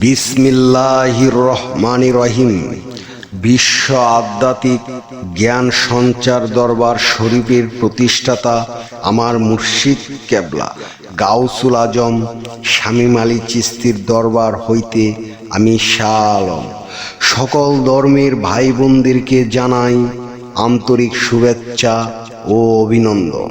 বিসমিল্লাহির রহমান রহিম। বিশ্ব আধ্যাত্মিক জ্ঞান সঞ্চার দরবার শরীফের প্রতিষ্ঠাতা আমার মুর্শিদ কেবলা। গাউসুল আজম, শামীম আলী চিস্তির দরবার হইতে আমি শাহ আলম সকল ধর্মের ভাই বোনদেরকে জানাই আন্তরিক শুভেচ্ছা ও অভিনন্দন।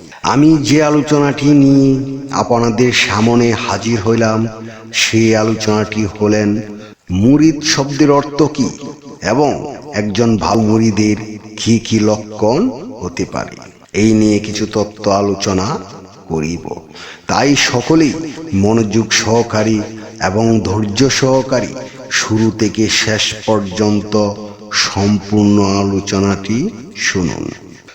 আমি যে আলোচনাটি নিয়ে আপনাদের সামনে হাজির হইলাম, সেই আলোচনাটি হলেন মুরিদ শব্দের অর্থ কি এবং একজন ভালো মুরিদের কি কি লক্ষণ হতে পারে? এই নিয়ে কিছু তত্ত্ব আলোচনা করিব। তাই সকলেই মনোযোগ সহকারী এবং ধৈর্য সহকারী শুরু থেকে শেষ পর্যন্ত সম্পূর্ণ আলোচনাটি শুনুন।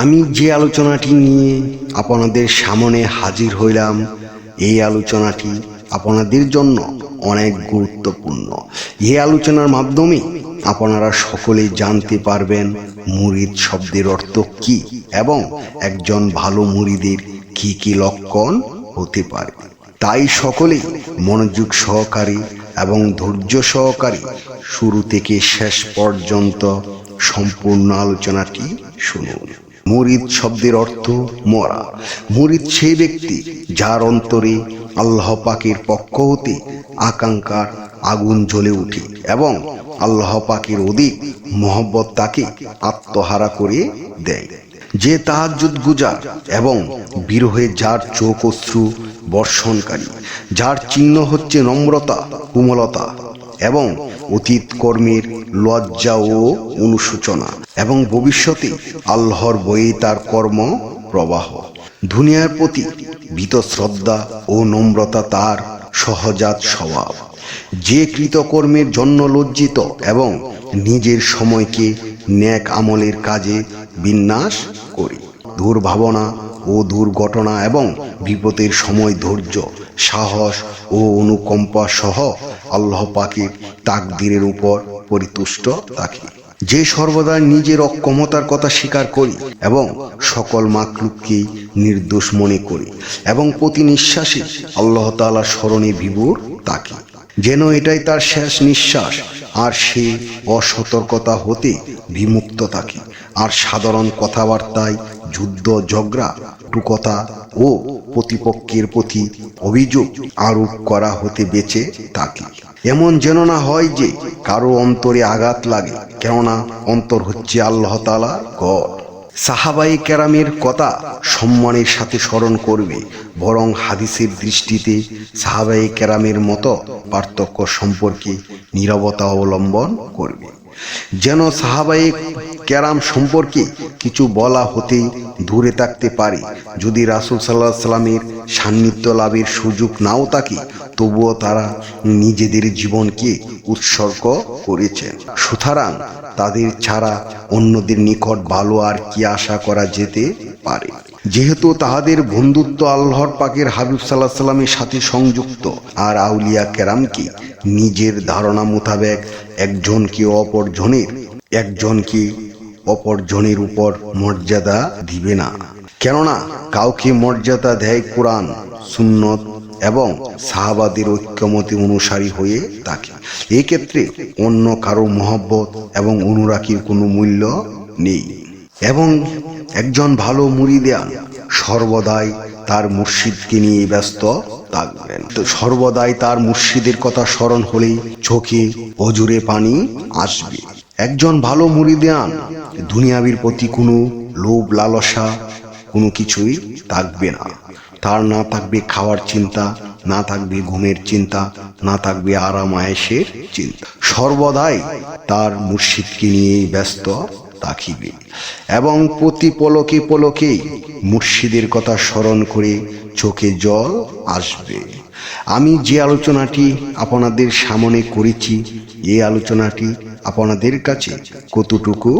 আমি যে আলোচনাটি নিয়ে আপনাদের সামনে হাজির হইলাম, এই আলোচনাটি আপনাদের জন্য অনেক গুরুত্বপূর্ণ। এই আলোচনার মাধ্যমে আপনারা সকলেই জানতে পারবেন মুরিদ শব্দের অর্থ কি এবং একজন ভালো মুরিদের কি কি লক্ষণ হতে পারে। তাই সকলেই মনোযোগ সহকারী এবং ধৈর্য সহকারী শুরু থেকে শেষ পর্যন্ত সম্পূর্ণ আলোচনাটি শুনুন। মুরিদ শব্দের অর্থ মরা। মুরিদ সেই ব্যক্তি যার অন্তরে আল্লাহ পাকের পক্ষ হতে আকাঙ্ক্ষার আগুন জ্বলে উঠে এবং আল্লাহ পাকের অধিক মহব্বত তাকে আত্মহারা করে দেয়। যে তাহাজুদ গুজার এবং বিরহে যার চোখ অশ্রু বর্ষণকারী, যার চিহ্ন হচ্ছে নম্রতা, কোমলতা এবং অতীত কর্মের লজ্জা ও অনুশোচনা এবং ভবিষ্যতে আল্লাহর বয়ে তার কর্ম প্রবাহ। দুনিয়ার প্রতি ভীত শ্রদ্ধা ও নম্রতা তার সহজাত স্বভাব। যে কৃতকর্মের জন্য লজ্জিত এবং নিজের সময়কে ন্যাক আমলের কাজে বিন্যাস করি। দুর্ভাবনা ও দুর্ঘটনা এবং বিপদের সময় ধৈর্য সাহস ও অনুকম্পা সহ আল্লাহ পাকের তাকদিরের উপর পরিতুষ্ট থাকি। যে সর্বদা নিজের অক্ষমতার কথা স্বীকার করি এবং সকল মাকলুককে নির্দোষ মনে করি এবং প্রতি নিঃশ্বাসে আল্লাহ তালার স্মরণে বিভোর থাকি। যেন এটাই তার শেষ নিঃশ্বাস, আর সে অসতর্কতা হতে বিমুক্ত থাকে। আর সাধারণ কথাবার্তায় যুদ্ধ, ঝগড়া, টুকথা ও প্রতিপক্ষের প্রতি অভিযোগ আরোপ করা হতে বেঁচে থাকে। এমন যেন না হয় যে কারও অন্তরে আঘাত লাগে, কেননা অন্তর হচ্ছে আল্লাহ তালার গড়। সাহাবাই কেরামের কথা সম্মানের সাথে স্মরণ করবে, বরং হাদিসের দৃষ্টিতে সাহাবাই কেরামের মতো পার্থক্য সম্পর্কে নীরবতা অবলম্বন করবে। যেন সাহাবাই ক্যারাম সম্পর্কে কিছু বলা হতে দূরে থাকতে পারে। যদি রাসুল সাল্লাহ সাল্লামের সান্নিধ্য লাভের সুযোগ নাও থাকে, তবুও তারা নিজেদের জীবনকে উৎসর্গ করেছেন সুতরাং তাদের ছাড়া অন্যদের নিকট ভালো আর কি আশা করা যেতে পারে। যেহেতু তাহাদের বন্ধুত্ব আল্লাহর পাকের হাবিব সাল্লাহ সাল্লামের সাথে সংযুক্ত, আর আউলিয়া কেরামকে নিজের ধারণা মোতাবেক একজনকে অপরজনের, একজনকে অপরজনের উপর মর্যাদা দিবে না। কেননা, কাউকে মর্যাদা দেয় কোরআন, সুন্নত এবং সাহাবাদের ঐক্যমতে অনুসারী হয়ে থাকে এক্ষেত্রে অন্য কারও মহব্বত এবং অনুরাগীর কোনো মূল্য নেই। এবং একজন ভালো মুরিদান সর্বদাই তার মুর্শিদকে নিয়ে ব্যস্ত থাকবেন। সর্বদাই তার মুর্শিদের কথা স্মরণ হলেই চোখে অজুরে পানি আসবে। একজন ভালো মুরিদান দুনিয়াবির প্রতি কোনো লোভ, লালসা, কোনো কিছুই থাকবে না। তার না থাকবে খাওয়ার চিন্তা, না থাকবে ঘুমের চিন্তা, না থাকবে আরাম, আয়েসের চিন্তা। সর্বদাই তার মুর্শিদকে নিয়েই ব্যস্ত থাকিবে। এবং প্রতি পলকে পলকে মুর্শিদের কথা স্মরণ করে চোখে জল আসবে। আমি যে আলোচনাটি আপনাদের সামনে করেছি এই আলোচনাটি আপনাদের কাছে কতটুকু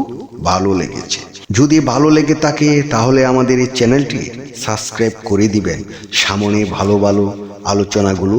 ভালো লেগেছে। যদি ভালো লেগে থাকে, তাহলে আমাদের এই চ্যানেলটি সাবস্ক্রাইব করে দিবেন। সামনে ভালো ভালো আলোচনাগুলো